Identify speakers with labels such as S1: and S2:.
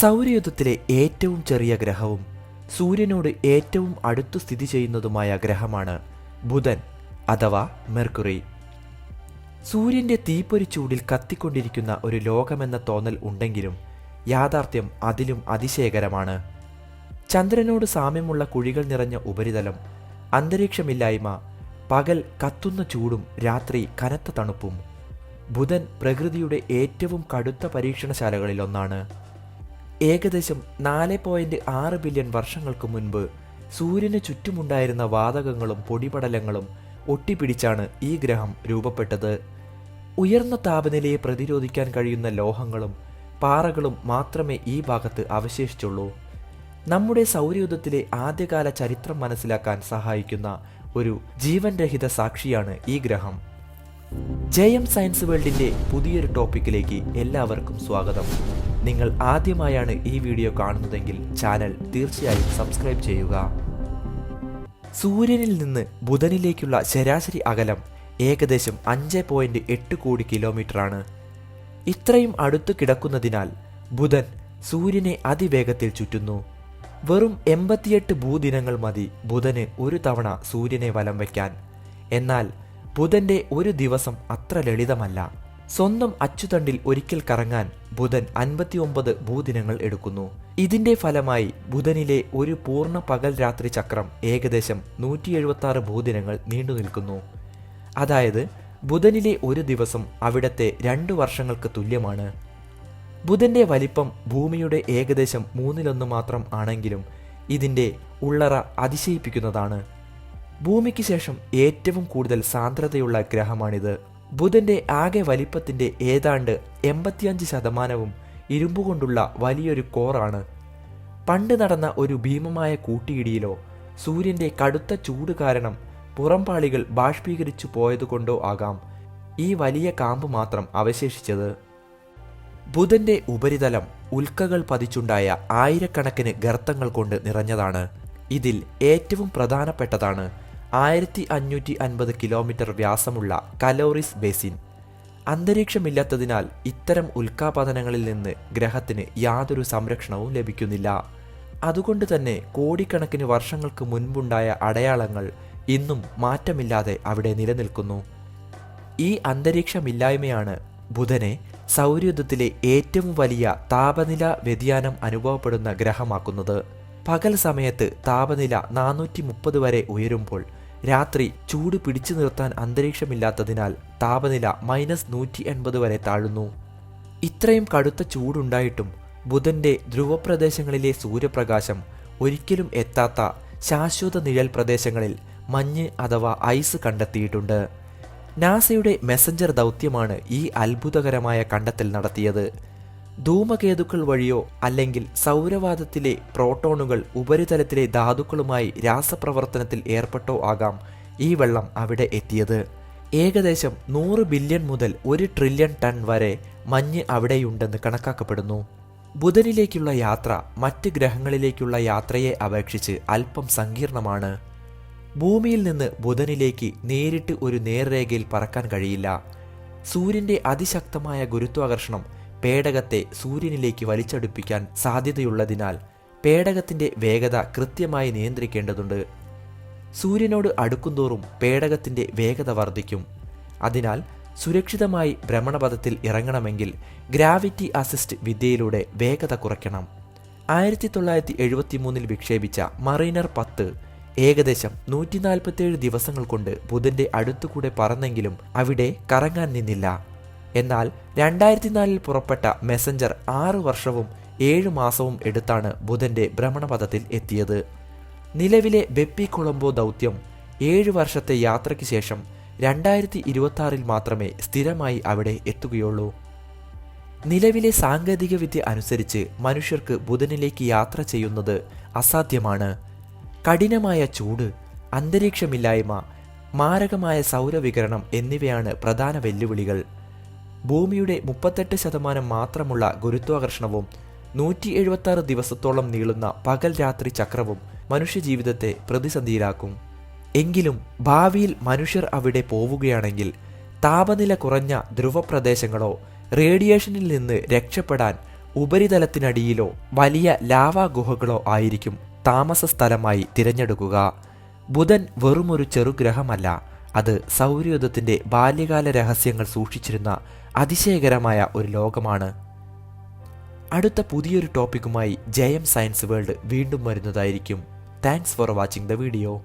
S1: സൗരയൂഥത്തിലെ ഏറ്റവും ചെറിയ ഗ്രഹവും സൂര്യനോട് ഏറ്റവും അടുത്തു സ്ഥിതി ചെയ്യുന്നതുമായ ഗ്രഹമാണ് ബുധൻ അഥവാ മെർക്കുറി. സൂര്യന്റെ തീപ്പൊരി ചൂടിൽ കത്തിക്കൊണ്ടിരിക്കുന്ന ഒരു ലോകമെന്ന തോന്നൽ ഉണ്ടെങ്കിലും യാഥാർത്ഥ്യം അതിലും അതിശയകരമാണ്. ചന്ദ്രനോട് സാമ്യമുള്ള കുഴികൾ നിറഞ്ഞ ഉപരിതലം അന്തരീക്ഷമില്ലായ്മ പകൽ കത്തുന്ന ചൂടും രാത്രി കനത്ത തണുപ്പും. ബുധൻ പ്രകൃതിയുടെ ഏറ്റവും കടുത്ത പരീക്ഷണശാലകളിലൊന്നാണ്. ഏകദേശം നാല് പോയിന്റ് ആറ് ബില്യൺ വർഷങ്ങൾക്ക് മുൻപ് സൂര്യന് ചുറ്റുമുണ്ടായിരുന്ന വാതകങ്ങളും പൊടിപടലങ്ങളും ഒട്ടിപ്പിടിച്ചാണ് ഈ ഗ്രഹം രൂപപ്പെട്ടത്. ഉയർന്ന താപനിലയെ പ്രതിരോധിക്കാൻ കഴിയുന്ന ലോഹങ്ങളും പാറകളും മാത്രമേ ഈ ഭാഗത്ത് അവശേഷിച്ചുള്ളൂ. നമ്മുടെ സൗരയൂഥത്തിലെ ആദ്യകാല ചരിത്രം മനസ്സിലാക്കാൻ സഹായിക്കുന്ന ഒരു ജീവൻരഹിത സാക്ഷിയാണ് ഈ ഗ്രഹം. ജയം സയൻസ് വേൾഡിന്റെ പുതിയൊരു ടോപ്പിക്കിലേക്ക് എല്ലാവർക്കും സ്വാഗതം. നിങ്ങൾ ആദ്യമായാണ് ഈ വീഡിയോ കാണുന്നതെങ്കിൽ ചാനൽ തീർച്ചയായും സബ്സ്ക്രൈബ് ചെയ്യുക. സൂര്യനിൽ നിന്ന് ബുധനിലേക്കുള്ള ശരാശരി അകലം ഏകദേശം അഞ്ച് പോയിന്റ് എട്ട് കോടി കിലോമീറ്ററാണ് ഇത്രയും അടുത്തു കിടക്കുന്നതിനാൽ ബുധൻ സൂര്യനെ അതിവേഗത്തിൽ ചുറ്റുന്നു. വെറും എൺപത്തിയെട്ട് ഭൂദിനങ്ങൾ മതി ബുധന് ഒരു തവണ സൂര്യനെ വലം വയ്ക്കാൻ. എന്നാൽ ബുധന്റെ ഒരു ദിവസം അത്ര ലളിതമല്ല. സ്വന്തം അച്ചുതണ്ടിൽ ഒരിക്കൽ കറങ്ങാൻ ബുധൻ അൻപത്തിയൊമ്പത് ഭൂദിനങ്ങൾ എടുക്കുന്നു. ഇതിന്റെ ഫലമായി ബുധനിലെ ഒരു പൂർണ പകൽ രാത്രി ചക്രം ഏകദേശം നൂറ്റി എഴുപത്തി ആറ് ഭൂദിനങ്ങൾ നീണ്ടു നിൽക്കുന്നു. അതായത് ബുധനിലെ ഒരു ദിവസം അവിടത്തെ രണ്ടു വർഷങ്ങൾക്ക് തുല്യമാണ്. ബുധന്റെ വലിപ്പം ഭൂമിയുടെ ഏകദേശം മൂന്നിലൊന്ന് മാത്രം ആണെങ്കിലും ഇതിന്റെ ഉള്ളറ അതിശയിപ്പിക്കുന്നതാണ്. ഭൂമിക്ക് ശേഷം ഏറ്റവും കൂടുതൽ സാന്ദ്രതയുള്ള ഗ്രഹമാണിത്. ബുധന്റെ ആകെ വലിപ്പത്തിന്റെ ഏതാണ്ട് എൺപത്തിയഞ്ച് ശതമാനവും ഇരുമ്പുകൊണ്ടുള്ള വലിയൊരു കോറാണ്. പണ്ട് നടന്ന ഒരു ഭീമമായ കൂട്ടിയിടിയിലോ സൂര്യന്റെ കടുത്ത ചൂട് കാരണം പുറംപാളികൾ ബാഷ്പീകരിച്ചു പോയതുകൊണ്ടോ ആകാം ഈ വലിയ കാമ്പ് മാത്രം അവശേഷിച്ചത്. ബുധന്റെ ഉപരിതലം ഉൽക്കകൾ പതിച്ചുണ്ടായ ആയിരക്കണക്കിന് ഗർത്തങ്ങൾ കൊണ്ട് നിറഞ്ഞതാണ്. ഇതിൽ ഏറ്റവും പ്രധാനപ്പെട്ടതാണ് ആയിരത്തി അഞ്ഞൂറ്റി അൻപത് കിലോമീറ്റർ വ്യാസമുള്ള കലോറിസ് ബേസിൻ. അന്തരീക്ഷമില്ലാത്തതിനാൽ ഇത്തരം ഉൽക്കാപതനങ്ങളിൽ നിന്ന് ഗ്രഹത്തിന് യാതൊരു സംരക്ഷണവും ലഭിക്കുന്നില്ല. അതുകൊണ്ട് തന്നെ കോടിക്കണക്കിന് വർഷങ്ങൾക്ക് മുൻപുണ്ടായ അടയാളങ്ങൾ ഇന്നും മാറ്റമില്ലാതെ അവിടെ നിലനിൽക്കുന്നു. ഈ അന്തരീക്ഷമില്ലായ്മയാണ് ബുധനെ സൗരയൂഥത്തിലെ ഏറ്റവും വലിയ താപനില വ്യതിയാനം അനുഭവപ്പെടുന്ന ഗ്രഹമാക്കുന്നത്. പകൽ സമയത്ത് താപനില നാനൂറ്റി വരെ ഉയരുമ്പോൾ രാത്രി ചൂട് പിടിച്ചു നിർത്താൻ അന്തരീക്ഷമില്ലാത്തതിനാൽ താപനില മൈനസ് നൂറ്റി എൺപത് വരെ താഴുന്നു. ഇത്രയും കടുത്ത ചൂടുണ്ടായിട്ടും ബുധന്റെ ധ്രുവപ്രദേശങ്ങളിലെ സൂര്യപ്രകാശം ഒരിക്കലും എത്താത്ത ശാശ്വത നിഴൽ പ്രദേശങ്ങളിൽ മഞ്ഞ് അഥവാ ഐസ് കണ്ടെത്തിയിട്ടുണ്ട്. നാസയുടെ മെസഞ്ചർ ദൗത്യമാണ് ഈ അത്ഭുതകരമായ കണ്ടെത്തൽ നടത്തിയത്. ധൂമകേതുക്കൾ വഴിയോ അല്ലെങ്കിൽ സൗരവാദത്തിലെ പ്രോട്ടോണുകൾ ഉപരിതലത്തിലെ ധാതുക്കളുമായി രാസപ്രവർത്തനത്തിൽ ഏർപ്പെട്ടോ ആകാം ഈ വെള്ളം അവിടെ എത്തിയത്. ഏകദേശം നൂറ് ബില്യൺ മുതൽ ഒരു ട്രില്യൺ ടൺ വരെ മഞ്ഞ് അവിടെയുണ്ടെന്ന് കണക്കാക്കപ്പെടുന്നു. ബുധനിലേക്കുള്ള യാത്ര മറ്റ് ഗ്രഹങ്ങളിലേക്കുള്ള യാത്രയെ അപേക്ഷിച്ച് അല്പം സങ്കീർണമാണ്. ഭൂമിയിൽ നിന്ന് ബുധനിലേക്ക് നേരിട്ട് ഒരു നേർരേഖയിൽ പറക്കാൻ കഴിയില്ല. സൂര്യന്റെ അതിശക്തമായ ഗുരുത്വാകർഷണം പേടകത്തെ സൂര്യനിലേക്ക് വലിച്ചടുപ്പിക്കാൻ സാധ്യതയുള്ളതിനാൽ പേടകത്തിന്റെ വേഗത കൃത്യമായി നിയന്ത്രിക്കേണ്ടതുണ്ട്. സൂര്യനോട് അടുക്കുന്തോറും പേടകത്തിന്റെ വേഗത വർദ്ധിക്കും. അതിനാൽ സുരക്ഷിതമായി ഭ്രമണപഥത്തിൽ ഇറങ്ങണമെങ്കിൽ ഗ്രാവിറ്റി അസിസ്റ്റ് വിദ്യയിലൂടെ വേഗത കുറയ്ക്കണം. ആയിരത്തി തൊള്ളായിരത്തി എഴുപത്തി മൂന്നിൽ വിക്ഷേപിച്ച മറൈനർ പത്ത് ഏകദേശം നൂറ്റി നാൽപ്പത്തിയേഴ് ദിവസങ്ങൾ കൊണ്ട് ബുധന്റെ അടുത്തുകൂടെ പറന്നെങ്കിലും അവിടെ കറങ്ങാൻ നിന്നില്ല. എന്നാൽ രണ്ടായിരത്തി നാലിൽ പുറപ്പെട്ട മെസഞ്ചർ ആറു വർഷവും ഏഴു മാസവും എടുത്താണ് ബുധന്റെ ഭ്രമണപഥത്തിൽ എത്തിയത്. നിലവിലെ ബെപ്പി കൊളംബോ ദൗത്യം ഏഴു വർഷത്തെ യാത്രയ്ക്ക് ശേഷം രണ്ടായിരത്തി ഇരുപത്തി മാത്രമേ സ്ഥിരമായി അവിടെ എത്തുകയുള്ളൂ. നിലവിലെ സാങ്കേതികവിദ്യ അനുസരിച്ച് മനുഷ്യർക്ക് ബുധനിലേക്ക് യാത്ര ചെയ്യുന്നത് അസാധ്യമാണ്. കഠിനമായ ചൂട് അന്തരീക്ഷമില്ലായ്മ മാരകമായ സൗരവികരണം എന്നിവയാണ് പ്രധാന വെല്ലുവിളികൾ. ഭൂമിയുടെ മുപ്പത്തെട്ട് ശതമാനം മാത്രമുള്ള ഗുരുത്വാകർഷണവും നൂറ്റി എഴുപത്തി ദിവസത്തോളം നീളുന്ന പകൽ രാത്രി ചക്രവും മനുഷ്യജീവിതത്തെ പ്രതിസന്ധിയിലാക്കും. എങ്കിലും ഭാവിയിൽ മനുഷ്യർ അവിടെ പോവുകയാണെങ്കിൽ താപനില കുറഞ്ഞ ധ്രുവപ്രദേശങ്ങളോ റേഡിയേഷനിൽ നിന്ന് രക്ഷപ്പെടാൻ ഉപരിതലത്തിനടിയിലോ വലിയ ലാവാ ഗുഹകളോ ആയിരിക്കും താമസ സ്ഥലമായി തിരഞ്ഞെടുക്കുക. ബുധൻ വെറുമൊരു ചെറുഗ്രഹമല്ല അത് സൗര്യോദത്തിന്റെ ബാല്യകാല രഹസ്യങ്ങൾ സൂക്ഷിച്ചിരുന്ന അതിശയകരമായ ഒരു ലോകമാണ്. അടുത്ത പുതിയൊരു ടോപ്പിക്കുമായി ജയം സയൻസ് വേൾഡ് വീണ്ടും വരുന്നതായിരിക്കും. Thanks for watching the video